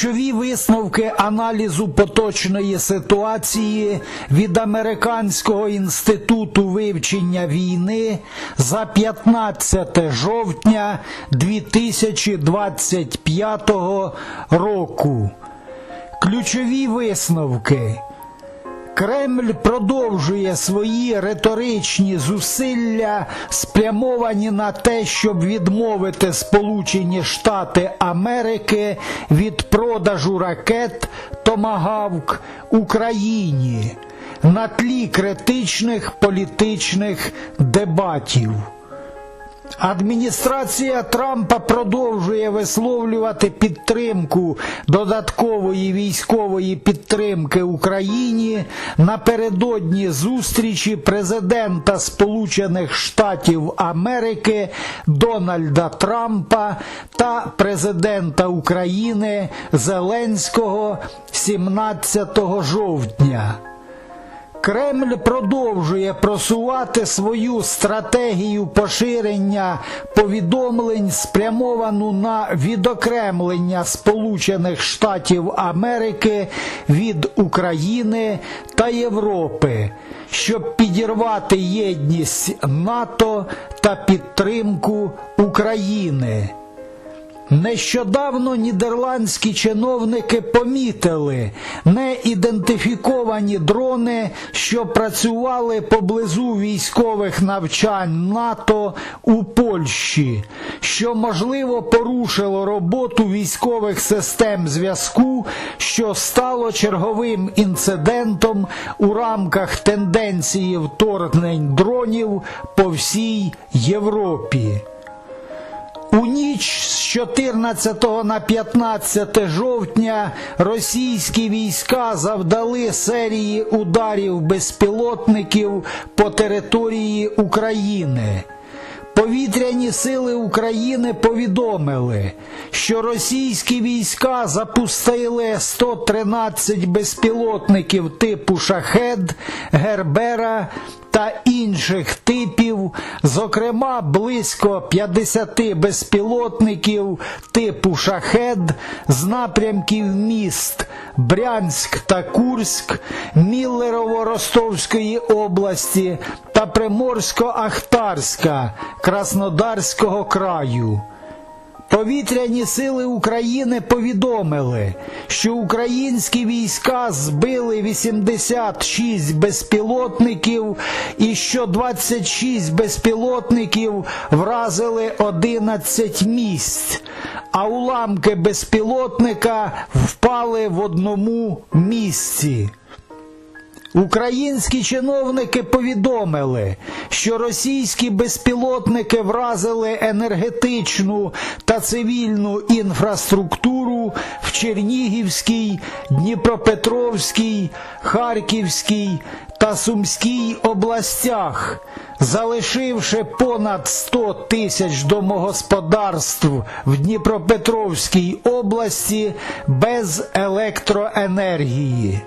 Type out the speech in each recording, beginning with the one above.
Ключові висновки аналізу поточної ситуації від Американського інституту вивчення війни за 15 жовтня 2025 року. Ключові висновки. Кремль продовжує свої риторичні зусилля, спрямовані на те, щоб відмовити Сполучені Штати Америки від продажу ракет Томагавк Україні на тлі критичних політичних дебатів. Адміністрація Трампа продовжує висловлювати підтримку додаткової військової підтримки Україні напередодні зустрічі президента Сполучених Штатів Америки Дональда Трампа та президента України Зеленського 17 жовтня. Кремль продовжує просувати свою стратегію поширення повідомлень, спрямовану на відокремлення Сполучених Штатів Америки від України та Європи, щоб підірвати єдність НАТО та підтримку України. Нещодавно нідерландські чиновники помітили неідентифіковані дрони, що працювали поблизу військових навчань НАТО у Польщі, що можливо порушило роботу військових систем зв'язку, що стало черговим інцидентом у рамках тенденції вторгнень дронів по всій Європі. У ніч з 14 на 15 жовтня російські війська завдали серії ударів безпілотників по території України. Повітряні сили України повідомили, що російські війська запустили 113 безпілотників типу Шахед, Гербера та інших типів, зокрема близько 50 безпілотників типу Шахед з напрямків міст Брянськ та Курськ, Міллерово-Ростовської області та Приморсько-Ахтарська Краснодарського краю. Повітряні сили України повідомили, що українські війська збили 86 безпілотників і що 26 безпілотників вразили 11 місць, а уламки безпілотника впали в одному місці. Українські чиновники повідомили, що російські безпілотники вразили енергетичну та цивільну інфраструктуру в Чернігівській, Дніпропетровській, Харківській та Сумській областях, залишивши понад 100 тисяч домогосподарств в Дніпропетровській області без електроенергії.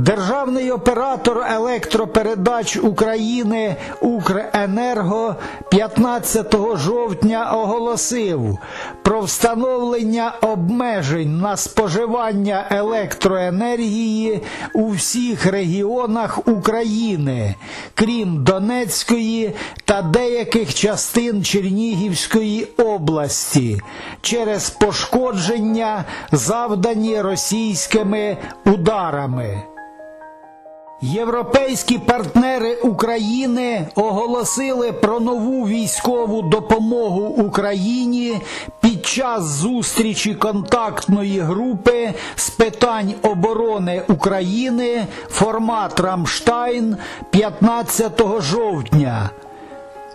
Державний оператор електропередач України Укренерго 15 жовтня оголосив про встановлення обмежень на споживання електроенергії у всіх регіонах України, крім Донецької та деяких частин Чернігівської області, через пошкодження, завдані російськими ударами. Європейські партнери України оголосили про нову військову допомогу Україні під час зустрічі контактної групи з питань оборони України формат Рамштайн 15 жовтня.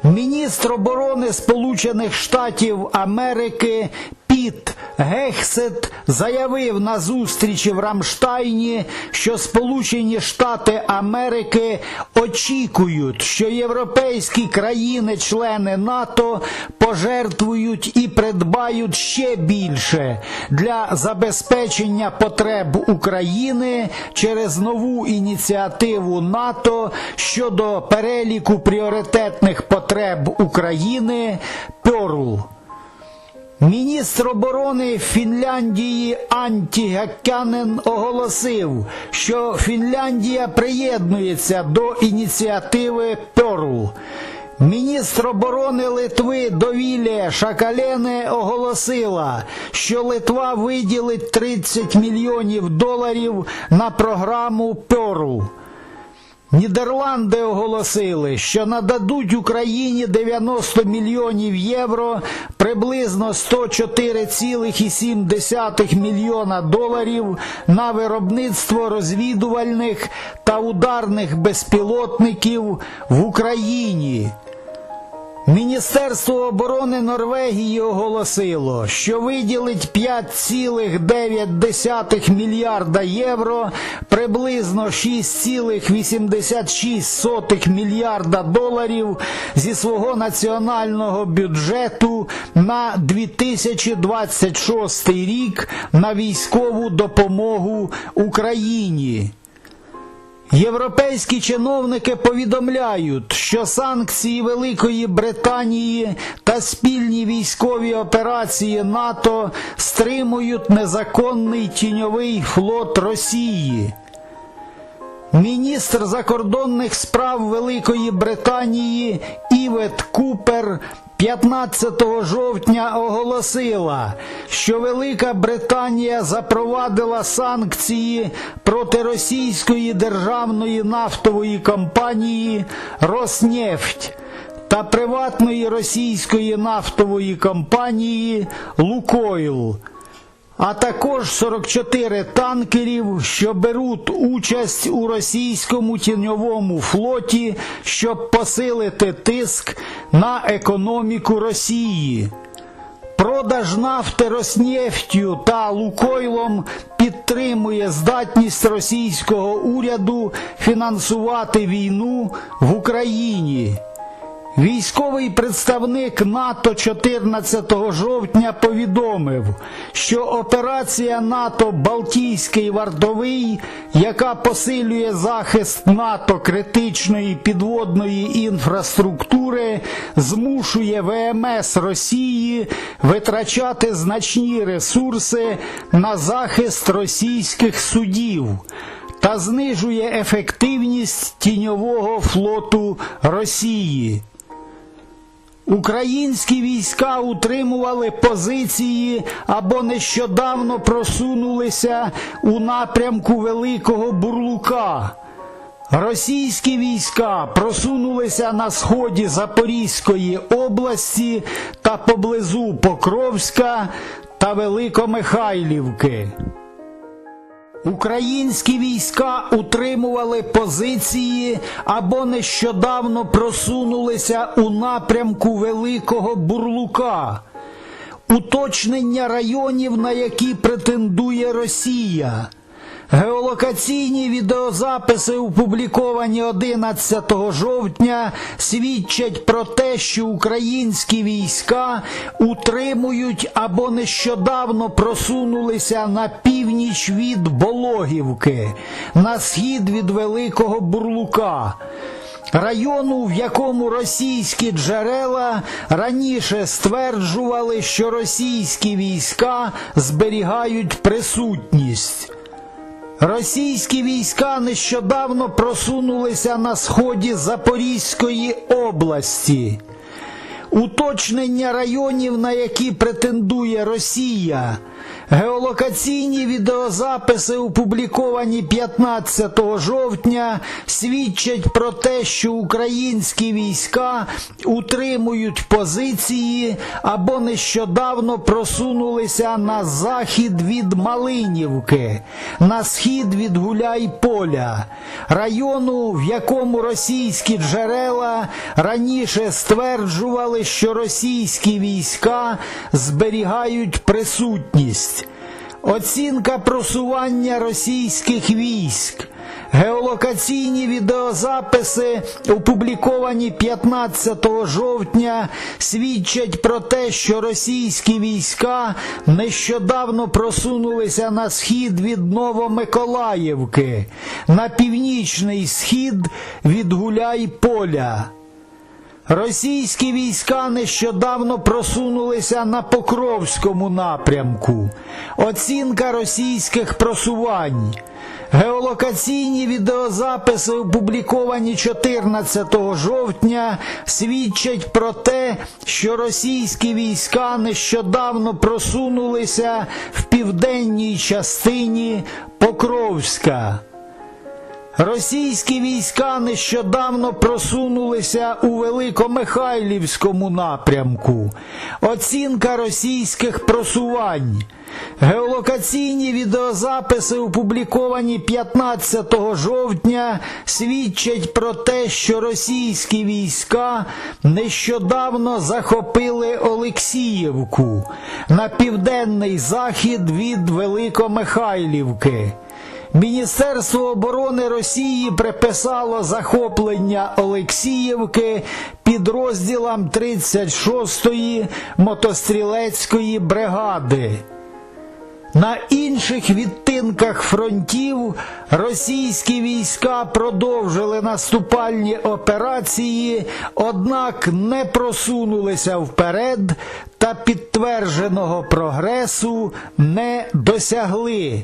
Міністр оборони Сполучених Штатів Америки Піт Гехсет заявив на зустрічі в Рамштайні, що Сполучені Штати Америки очікують, що європейські країни-члени НАТО пожертвують і придбають ще більше для забезпечення потреб України через нову ініціативу НАТО щодо переліку пріоритетних потреб України Перл. Міністр оборони Фінляндії Анті Гаккянен оголосив, що Фінляндія приєднується до ініціативи Перл. Міністр оборони Литви Довілія Шакалене оголосила, що Литва виділить 30 мільйонів доларів на програму Перл. Нідерланди оголосили, що нададуть Україні 90 мільйонів євро, приблизно 104,7 мільйона доларів на виробництво розвідувальних та ударних безпілотників в Україні. Міністерство оборони Норвегії оголосило, що виділить 5,9 мільярда євро, приблизно 6,86 мільярда доларів зі свого національного бюджету на 2026 рік на військову допомогу Україні. Європейські чиновники повідомляють, що санкції Великої Британії та спільні військові операції НАТО стримують незаконний тіньовий флот Росії. Міністр закордонних справ Великої Британії Івет Купер 15 жовтня оголосила, що Велика Британія запровадила санкції проти російської державної нафтової компанії Роснефть та приватної російської нафтової компанії Лукойл а також 44 танкерів, що беруть участь у російському тіньовому флоті, щоб посилити тиск на економіку Росії. Продаж нафти Роснефтю та Лукойлом підтримує здатність російського уряду фінансувати війну в Україні. Військовий представник НАТО 14 жовтня повідомив, що операція НАТО Балтійський вартовий, яка посилює захист НАТО критичної підводної інфраструктури, змушує ВМС Росії витрачати значні ресурси на захист російських судів. Та знижує ефективність тіньового флоту Росії. Українські війська утримували позиції або нещодавно просунулися у напрямку Великого Бурлука. Російські війська просунулися на сході Запорізької області та поблизу Покровська та Великомихайлівки. Українські війська утримували позиції або нещодавно просунулися у напрямку Великого Бурлука, уточнення районів, на які претендує Росія. Геолокаційні відеозаписи, опубліковані 11 жовтня, свідчать про те, що українські війська утримують або нещодавно просунулися на північ від Бологівки, на схід від Великого Бурлука. Району, в якому російські джерела раніше стверджували, що російські війська зберігають присутність. Російські війська нещодавно просунулися на сході Запорізької області. Уточнення районів, на які претендує Росія. Геолокаційні відеозаписи, опубліковані 15 жовтня, свідчать про те, що українські війська утримують позиції або нещодавно просунулися на захід від Малинівки, на схід від Гуляйполя, району, в якому російські джерела раніше стверджували, що російські війська зберігають присутність. Оцінка просування російських військ. Геолокаційні відеозаписи, опубліковані 15 жовтня, свідчать про те, що російські війська нещодавно просунулися на схід від Новомиколаївки, на північний схід від Гуляйполя. Російські війська нещодавно просунулися на Покровському напрямку. Оцінка російських просувань. Геолокаційні відеозаписи, опубліковані 14 жовтня, свідчать про те, що російські війська нещодавно просунулися в південній частині Покровська. Російські війська нещодавно просунулися у Великомихайлівському напрямку. Оцінка російських просувань. Геолокаційні відеозаписи, опубліковані 15 жовтня, свідчать про те, що російські війська нещодавно захопили Олексіївку на південний захід від Великомихайлівки. Міністерство оборони Росії приписало захоплення Олексіївки підрозділам 36-ї мотострілецької бригади. На інших відтинках фронтів російські війська продовжили наступальні операції, однак не просунулися вперед та підтвердженого прогресу не досягли.